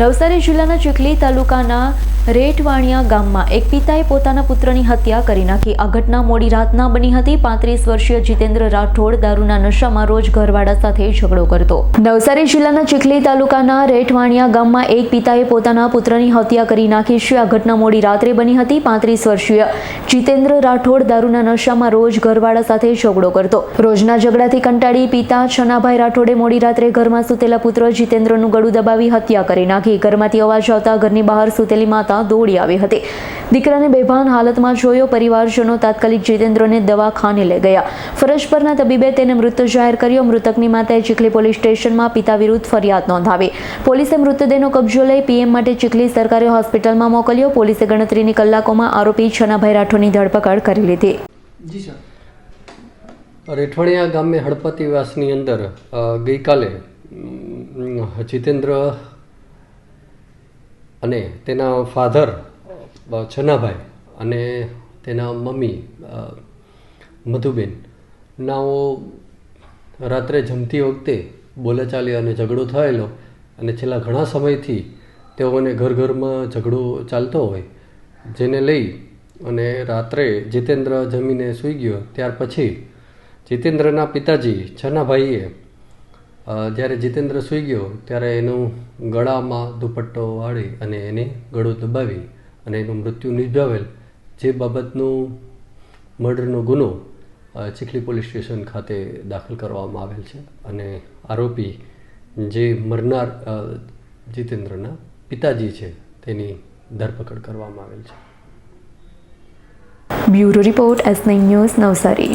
નવસારી જિલ્લાના ચીખલી તાલુકાના રેટવાણિયા ગામમાં એક પિતાએ પોતાના પુત્રની હત્યા કરી નાખી. આ ઘટના મોડી રાતના બની હતી. પાંત્રીસ વર્ષીય જીતેન્દ્ર રાઠોડ દારૂના નશામાં રોજ ઘરવાળા સાથે ઝઘડો કરતો. નવસારી જિલ્લાના ચીખલી તાલુકાના રેઠવાણિયા ગામમાં એક પિતાએ પોતાના પુત્રની હત્યા કરી નાખી છે. આ ઘટના મોડી રાત્રે બની હતી. પાંત્રીસ વર્ષીય જીતેન્દ્ર રાઠોડ દારૂના નશામાં રોજ ઘરવાળા સાથે ઝઘડો કરતો. રોજના ઝઘડાથી કંટાળી પિતા છનાભાઈ રાઠોડે મોડી રાત્રે ઘરમાં સૂતેલા પુત્ર જીતેન્દ્રનું ગળું દબાવી હત્યા કરી નાખી. ઘરમાંથી અવાજ આવતા ઘરની બહાર સૂતેલી માતા દોડી આવી હતી. દીકરાને બેભાન હાલતમાં જોયો, પરિવારજનો તાત્કાલિક જીતેન્દ્રને દવાખાને લઈ ગયા. ફરજ પરના તબીબે તેને મૃત જાહેર કર્યો. મૃતકની માતાએ ચીખલી પોલીસ સ્ટેશનમાં પિતા વિરુદ્ધ ફરિયાદ નોંધાવી. પોલીસે મૃતદેહનો કબજો લઈ પીએમ માટે ચીખલી સરકારી હોસ્પિટલમાં મોકલ્યો. પોલીસે ગણતરીની કલાકોમાં આરોપી છનાભાઈ રાઠોડની ધરપકડ કરી લીધી. રેઠવાણિયા ગામે હડપતિવાસની અંદર ગઈકાલે જીતેન્દ્ર અને તેના ફાધર છનાભાઈ અને તેના મમ્મી મધુબેન. નાઓ રાત્રે જમતી વખતે બોલાચાલી અને ઝઘડો થયેલો અને છેલ્લા ઘણા સમયથી તેઓને ઘર ઘરમાં ઝઘડો ચાલતો હોય, જેને લઈ અને રાત્રે જીતેન્દ્ર જમીને સૂઈ ગયો. ત્યાર પછી જીતેન્દ્રના પિતાજી છનાભાઈએ જ્યારે જીતેન્દ્ર સૂઈ ગયો, ત્યારે એનું ગળામાં દુપટ્ટો વાળી અને એને ગળું દબાવી અને એનું મૃત્યુ નિપજાવેલ જે બાબતનું મર્ડરનો ગુનો ચીખલી પોલીસ સ્ટેશન ખાતે દાખલ કરવામાં આવેલ છે. અને આરોપી જે મરનાર જીતેન્દ્રના પિતાજી છે, તેની ધરપકડ કરવામાં આવેલ છે. Bureau report S news Navsari.